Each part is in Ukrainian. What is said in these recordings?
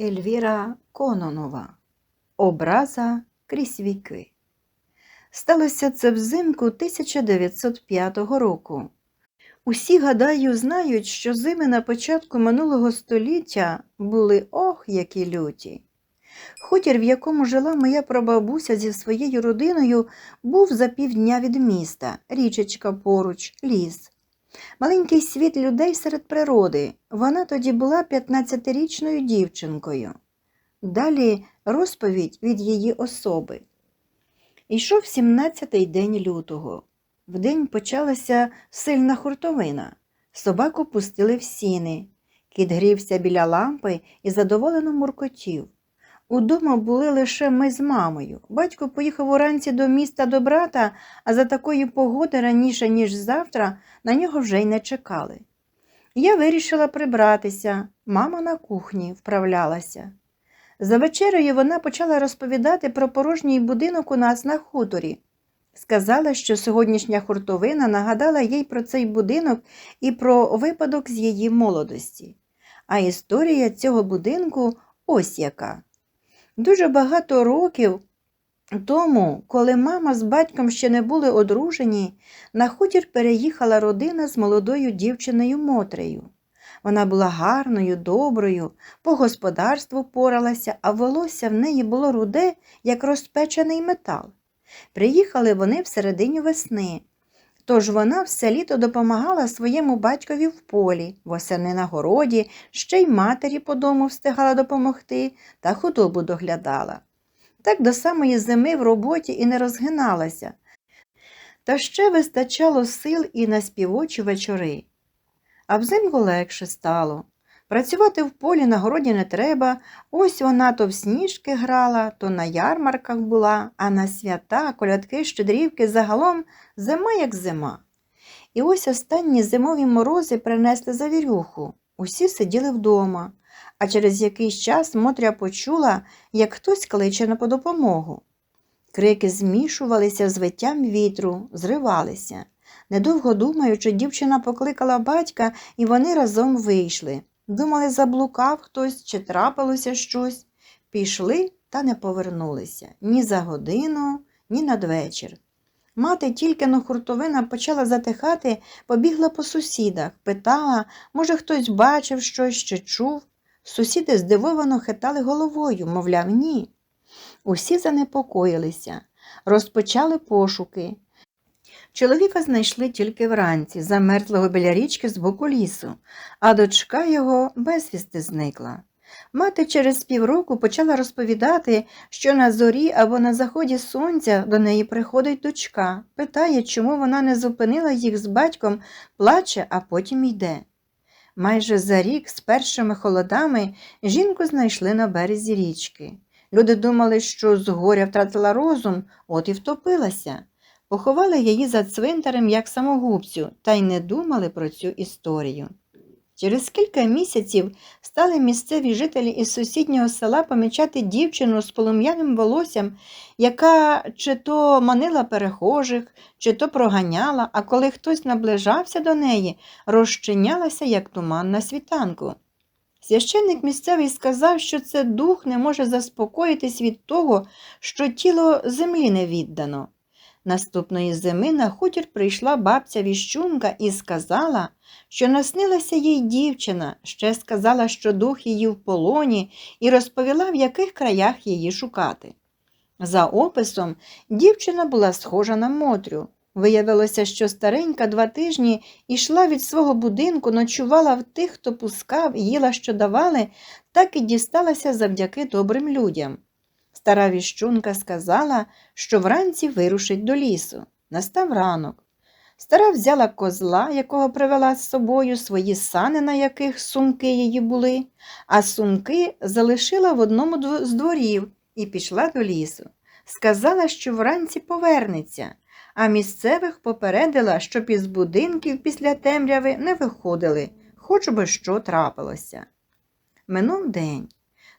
Ельвіра Кононова Образа крізь віки. Сталося це взимку 1905 року. Усі, гадаю, знають, що зими на початку минулого століття були ох, які люті. Хутір, в якому жила моя прабабуся зі своєю родиною, був за півдня від міста, річечка поруч, ліс. Маленький світ людей серед природи. Вона тоді була 15-річною дівчинкою. Далі розповідь від її особи. Ішов 17-й день лютого. Вдень почалася сильна хуртовина. Собаку пустили в сіни. Кіт грівся біля лампи і задоволено муркотів. Удома були лише ми з мамою. Батько поїхав уранці до міста до брата, а за такої погоди раніше, ніж завтра, на нього вже й не чекали. Я вирішила прибратися, мама на кухні вправлялася. За вечерею вона почала розповідати про порожній будинок у нас на хуторі. Сказала, що сьогоднішня хуртовина нагадала їй про цей будинок і про випадок з її молодості. А історія цього будинку ось яка. Дуже багато років тому, коли мама з батьком ще не були одружені, на хутір переїхала родина з молодою дівчиною Мотрею. Вона була гарною, доброю, по господарству поралася, а волосся в неї було руде, як розпечений метал. Приїхали вони в середині весни. Тож вона все літо допомагала своєму батькові в полі, восени на городі, ще й матері по дому встигала допомогти та худобу доглядала. Так до самої зими в роботі і не розгиналася. Та ще вистачало сил і на співочі вечори. А взимку легше стало. Працювати в полі на городі не треба, ось вона то в сніжки грала, то на ярмарках була, а на свята, колядки, щедрівки загалом зима як зима. І ось останні зимові морози принесли завірюху. Усі сиділи вдома, а через якийсь час Мотря почула, як хтось кличе на допомогу. Крики змішувалися з виттям вітру, зривалися. Недовго думаючи, дівчина покликала батька, і вони разом вийшли. Думали, заблукав хтось чи трапилося щось. Пішли та не повернулися ні за годину, ні надвечір. Мати тільки но хуртовина почала затихати, побігла по сусідах, питала, може, хтось бачив щось чи чув. Сусіди здивовано хитали головою, мовляв, ні. Усі занепокоїлися, розпочали пошуки. Чоловіка знайшли тільки вранці, замерзлого біля річки з боку лісу, а дочка його безвісти зникла. Мати через півроку почала розповідати, що на зорі або на заході сонця до неї приходить дочка, питає, чому вона не зупинила їх з батьком, плаче, а потім йде. Майже за рік з першими холодами жінку знайшли на березі річки. Люди думали, що з горя втратила розум, от і втопилася. Поховали її за цвинтарем як самогубцю та й не думали про цю історію. Через кілька місяців стали місцеві жителі із сусіднього села помічати дівчину з полум'яним волоссям, яка чи то манила перехожих, чи то проганяла, а коли хтось наближався до неї, розчинялася, як туман на світанку. Священник місцевий сказав, що це дух не може заспокоїтись від того, що тіло землі не віддано. Наступної зими на хутір прийшла бабця віщунка і сказала, що наснилася їй дівчина, ще сказала, що дух її в полоні, і розповіла, в яких краях її шукати. За описом, дівчина була схожа на Мотрю. Виявилося, що старенька два тижні йшла від свого будинку, ночувала в тих, хто пускав, їла, що давали, так і дісталася завдяки добрим людям. Стара віщунка сказала, що вранці вирушить до лісу. Настав ранок. Стара взяла козла, якого привела з собою, свої сани, на яких сумки її були, а сумки залишила в одному з дворів і пішла до лісу. Сказала, що вранці повернеться, а місцевих попередила, щоб із будинків після темряви не виходили, хоч би що трапилося. Минув день.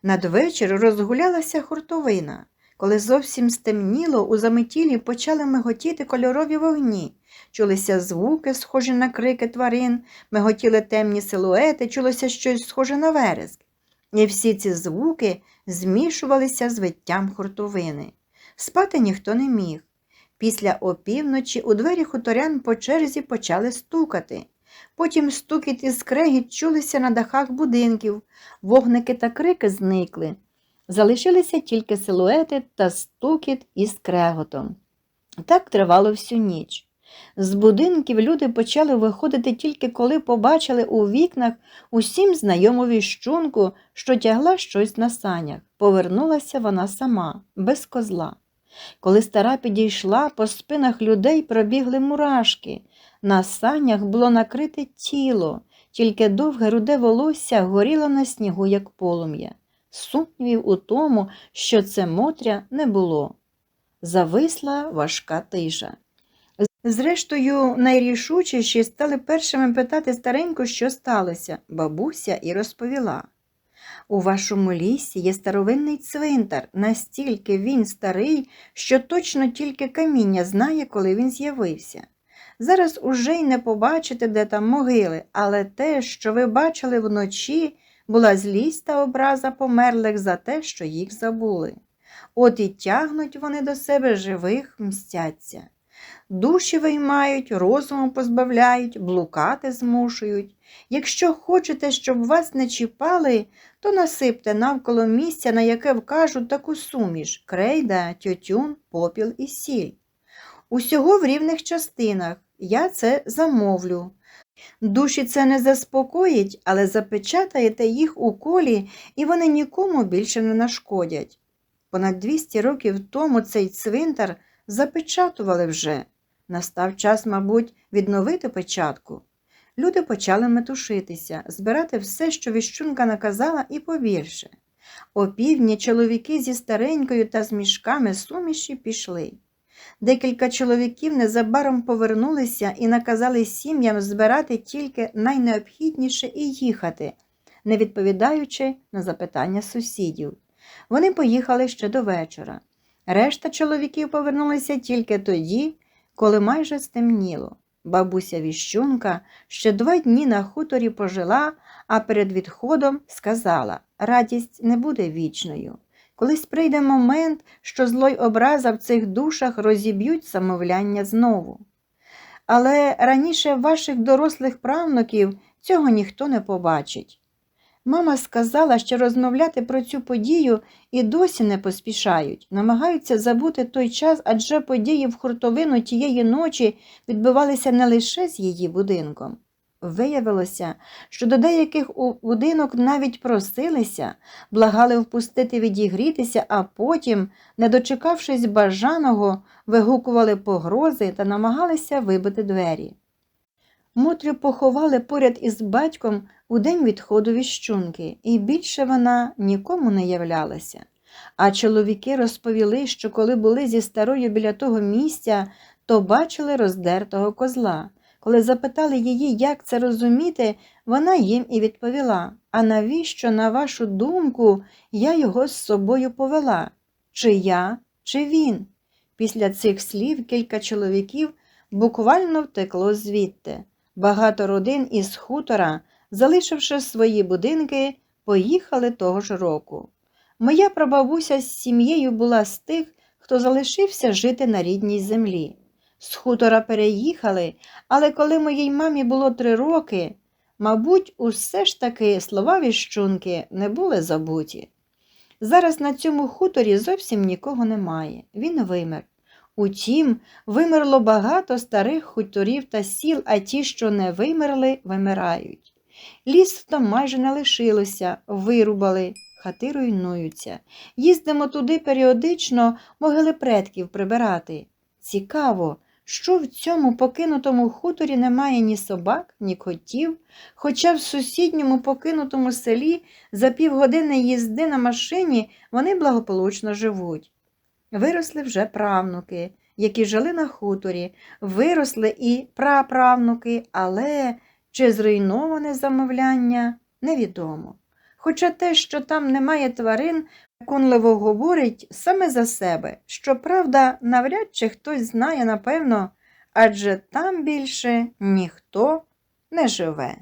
Надвечір розгулялася хуртовина. Коли зовсім стемніло, у заметілі почали миготіти кольорові вогні, чулися звуки, схожі на крики тварин, миготіли темні силуети, чулося щось схоже на вереск. і всі ці звуки змішувалися з виттям хуртовини. Спати ніхто не міг. Після опівночі у двері хуторян по черзі почали стукати. Потім стукіт і скрегіт чулися на дахах будинків, вогники та крики зникли. Залишилися тільки силуети та стукіт із креготом. Так тривало всю ніч. З будинків люди почали виходити тільки коли побачили у вікнах усім знайому віщунку, що тягла щось на санях. Повернулася вона сама, без козла. Коли стара підійшла, по спинах людей пробігли мурашки. На санях було накрите тіло, тільки довге руде волосся горіло на снігу, як полум'я. Сумнівів у тому, що це Мотря не було. Зависла важка тиша. Зрештою, найрішучіші стали першими питати стареньку, що сталося. Бабуся і розповіла. У вашому лісі є старовинний цвинтар, настільки він старий, що точно тільки каміння знає, коли він з'явився. Зараз уже й не побачите, де там могили, але те, що ви бачили вночі, була злість та образа померлих за те, що їх забули. От і тягнуть вони до себе живих, мстяться. Душі виймають, розуму позбавляють, блукати змушують. Якщо хочете, щоб вас не чіпали, то насипте навколо місця, на яке вкажуть таку суміш крейда, тютюн, попіл і сіль. Усього в рівних частинах. Я це замовлю. Душі це не заспокоїть, але запечатаєте їх у колі, і вони нікому більше не нашкодять. Понад 200 років тому цей цвинтар запечатували вже. Настав час, мабуть, відновити печатку. Люди почали метушитися, збирати все, що віщунка наказала, і побільше. Опівдні чоловіки зі старенькою та з мішками суміші пішли. Декілька чоловіків незабаром повернулися і наказали сім'ям збирати тільки найнеобхідніше і їхати, не відповідаючи на запитання сусідів. Вони поїхали ще до вечора. Решта чоловіків повернулися тільки тоді, коли майже стемніло. Бабуся віщунка ще два дні на хуторі пожила, а перед відходом сказала радість не буде вічною. Колись прийде момент, що злой образа в цих душах розіб'ють самовляння знову. Але раніше ваших дорослих правнуків цього ніхто не побачить. Мама сказала, що розмовляти про цю подію і досі не поспішають, намагаються забути той час, адже події в хуртовину тієї ночі відбувалися не лише з її будинком. Виявилося, що до деяких у будинок навіть просилися, благали впустити відігрітися, а потім, не дочекавшись бажаного, вигукували погрози та намагалися вибити двері. Мотрю поховали поряд із батьком у день відходу віщунки, і більше вона нікому не являлася. А чоловіки розповіли, що коли були зі старою біля того місця, то бачили роздертого козла. Коли запитали її, як це розуміти, вона їм і відповіла: А навіщо, на вашу думку, я його з собою повела? Чи я, чи він? Після цих слів кілька чоловіків буквально втекло звідти. Багато родин із хутора, залишивши свої будинки, поїхали того ж року. Моя прабабуся з сім'єю була з тих, хто залишився жити на рідній землі. З хутора переїхали, але коли моїй мамі було три роки, мабуть, усе ж таки слова віщунки не були забуті. Зараз на цьому хуторі зовсім нікого немає, він вимер. Утім, вимерло багато старих хуторів та сіл, а ті, що не вимерли, вимирають. Ліс там майже не лишилося, вирубали, хати руйнуються. Їздимо туди періодично могили предків прибирати. Цікаво, що в цьому покинутому хуторі немає ні собак, ні котів, хоча в сусідньому покинутому селі за півгодини їзди на машині вони благополучно живуть. Виросли вже правнуки, які жили на хуторі, виросли і праправнуки, але чи зруйноване замовляння, невідомо. Хоча те, що там немає тварин, конливо говорить саме за себе. Щоправда, навряд чи хтось знає, напевно, адже там більше ніхто не живе.